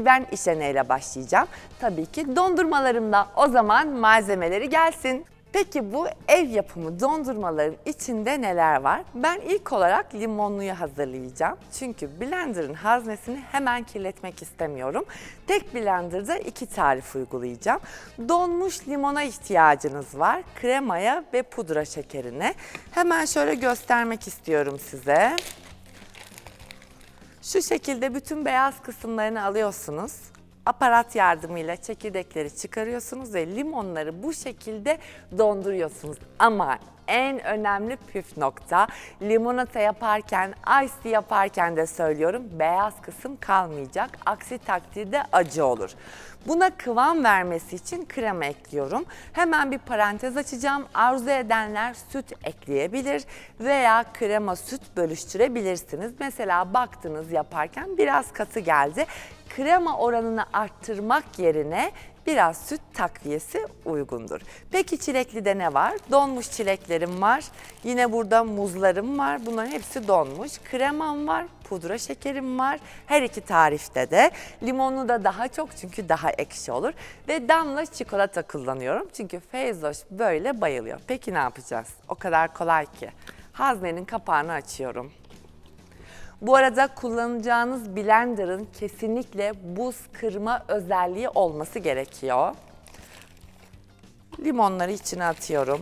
Ben işe neyle başlayacağım? Tabii ki dondurmalarımla. O zaman malzemeleri gelsin. Peki bu ev yapımı dondurmaların içinde neler var? Ben ilk olarak limonluyu hazırlayacağım. Çünkü blenderın haznesini hemen kirletmek istemiyorum. Tek blenderda iki tarif uygulayacağım. Donmuş limona ihtiyacınız var. Kremaya ve pudra şekerine. Hemen şöyle göstermek istiyorum size. Şu şekilde bütün beyaz kısımlarını alıyorsunuz. Aparat yardımıyla çekirdekleri çıkarıyorsunuz ve limonları bu şekilde donduruyorsunuz. Ama en önemli püf nokta limonata yaparken, ice tea yaparken de söylüyorum beyaz kısım kalmayacak. Aksi takdirde acı olur. Buna kıvam vermesi için krema ekliyorum. Hemen bir parantez açacağım. Arzu edenler süt ekleyebilir veya krema süt bölüştürebilirsiniz. Mesela baktınız yaparken biraz katı geldi. Krema oranını arttırmak yerine biraz süt takviyesi uygundur. Peki çilekli ne var? Donmuş çileklerim var. Yine burada muzlarım var. Bunların hepsi donmuş. Kremam var, pudra şekerim var. Her iki tarifte de. Limonlu da daha çok çünkü daha ekşi olur. Ve damla çikolata kullanıyorum. Çünkü Feyzoş böyle bayılıyor. Peki ne yapacağız? O kadar kolay ki. Haznenin kapağını açıyorum. Bu arada kullanacağınız blenderın kesinlikle buz kırma özelliği olması gerekiyor. Limonları içine atıyorum.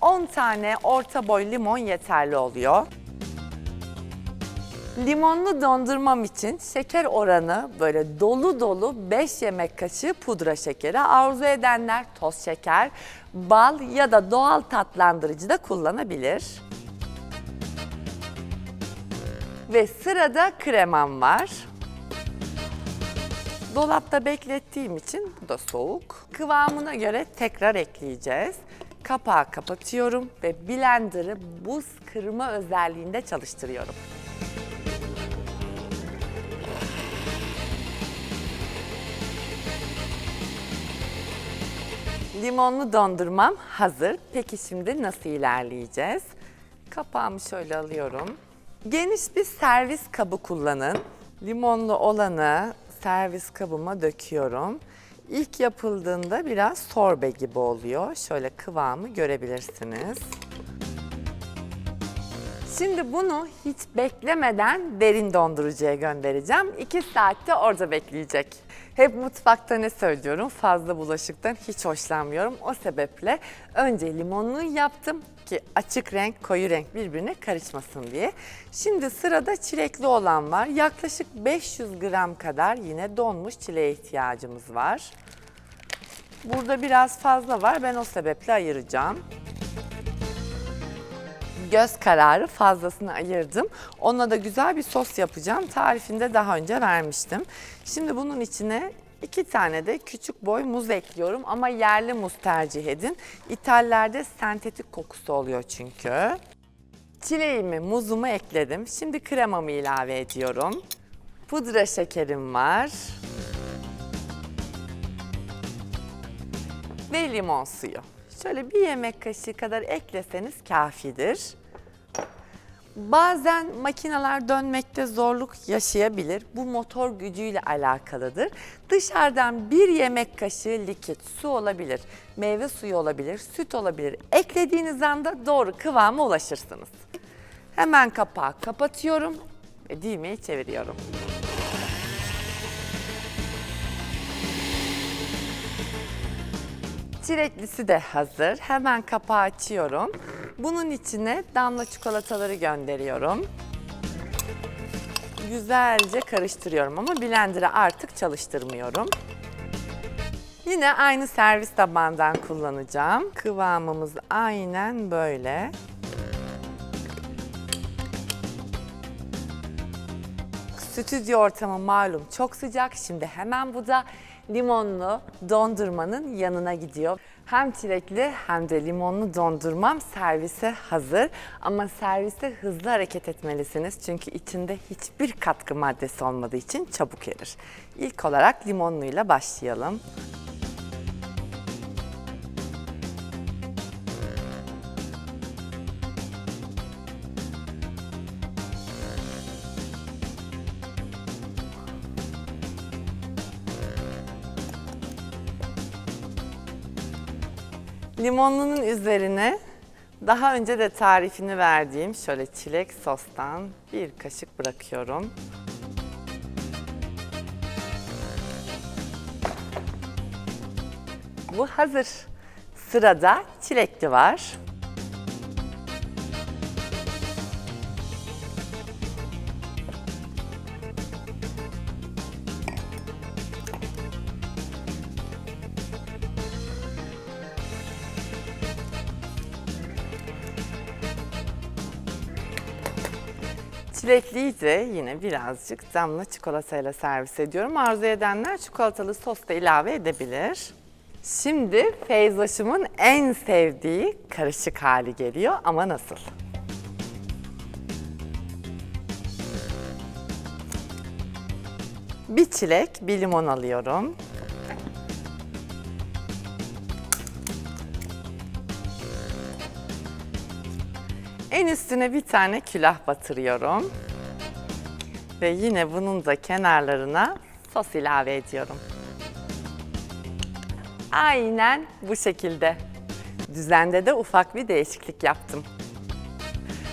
10 tane orta boy limon yeterli oluyor. Limonlu dondurmam için şeker oranı böyle dolu dolu 5 yemek kaşığı pudra şekeri. Arzu edenler toz şeker, bal ya da doğal tatlandırıcı da kullanabilir. Ve sırada kremam var. Dolapta beklettiğim için bu da soğuk. Kıvamına göre tekrar ekleyeceğiz. Kapağı kapatıyorum ve blenderı buz kırma özelliğinde çalıştırıyorum. Limonlu dondurmam hazır. Peki şimdi nasıl ilerleyeceğiz? Kapağımı şöyle alıyorum. Geniş bir servis kabı kullanın. Limonlu olanı servis kabıma döküyorum. İlk yapıldığında biraz sorbe gibi oluyor. Şöyle kıvamı görebilirsiniz. Şimdi bunu hiç beklemeden derin dondurucuya göndereceğim. 2 saatte orada bekleyecek. Hep mutfakta ne söylüyorum? Fazla bulaşıktan hiç hoşlanmıyorum. O sebeple önce limonluyu yaptım ki açık renk, koyu renk birbirine karışmasın diye. Şimdi sırada çilekli olan var. Yaklaşık 500 gram kadar yine donmuş çileğe ihtiyacımız var. Burada biraz fazla var. Ben o sebeple ayıracağım göz kararı fazlasını ayırdım. Ona da güzel bir sos yapacağım. Tarifinde daha önce vermiştim. Şimdi bunun içine iki tane de küçük boy muz ekliyorum ama yerli muz tercih edin. İthallerde sentetik kokusu oluyor çünkü. Çileğimi, muzumu ekledim. Şimdi kremamı ilave ediyorum. Pudra şekerim var. Ve limon suyu. Şöyle bir yemek kaşığı kadar ekleseniz kafidir. Bazen makineler dönmekte zorluk yaşayabilir. Bu motor gücüyle alakalıdır. Dışarıdan bir yemek kaşığı likit su olabilir, meyve suyu olabilir, süt olabilir. Eklediğiniz anda doğru kıvama ulaşırsınız. Hemen kapağı kapatıyorum ve düğmeyi çeviriyorum. Çileklisi de hazır. Hemen kapağı açıyorum. Bunun içine damla çikolataları gönderiyorum. Güzelce karıştırıyorum ama blender'ı artık çalıştırmıyorum. Yine aynı servis tabağından kullanacağım. Kıvamımız aynen böyle. Stüdyo ortamı malum çok sıcak. Şimdi hemen bu da limonlu dondurmanın yanına gidiyor. Hem çilekli hem de limonlu dondurmam servise hazır. Ama serviste hızlı hareket etmelisiniz. Çünkü içinde hiçbir katkı maddesi olmadığı için çabuk erir. İlk olarak limonluyla başlayalım. Limonlunun üzerine daha önce de tarifini verdiğim şöyle çilek sostan bir kaşık bırakıyorum. Bu hazır. Sırada çilekli var. Çilekliyi de yine birazcık damla çikolatayla servis ediyorum. Arzu edenler çikolatalı sos da ilave edebilir. Şimdi Feyzoş'umun en sevdiği karışık hali geliyor ama nasıl? Bir çilek, bir limon alıyorum. En üstüne bir tane külah batırıyorum. Ve yine bunun da kenarlarına sos ilave ediyorum. Aynen bu şekilde. Düzende de ufak bir değişiklik yaptım.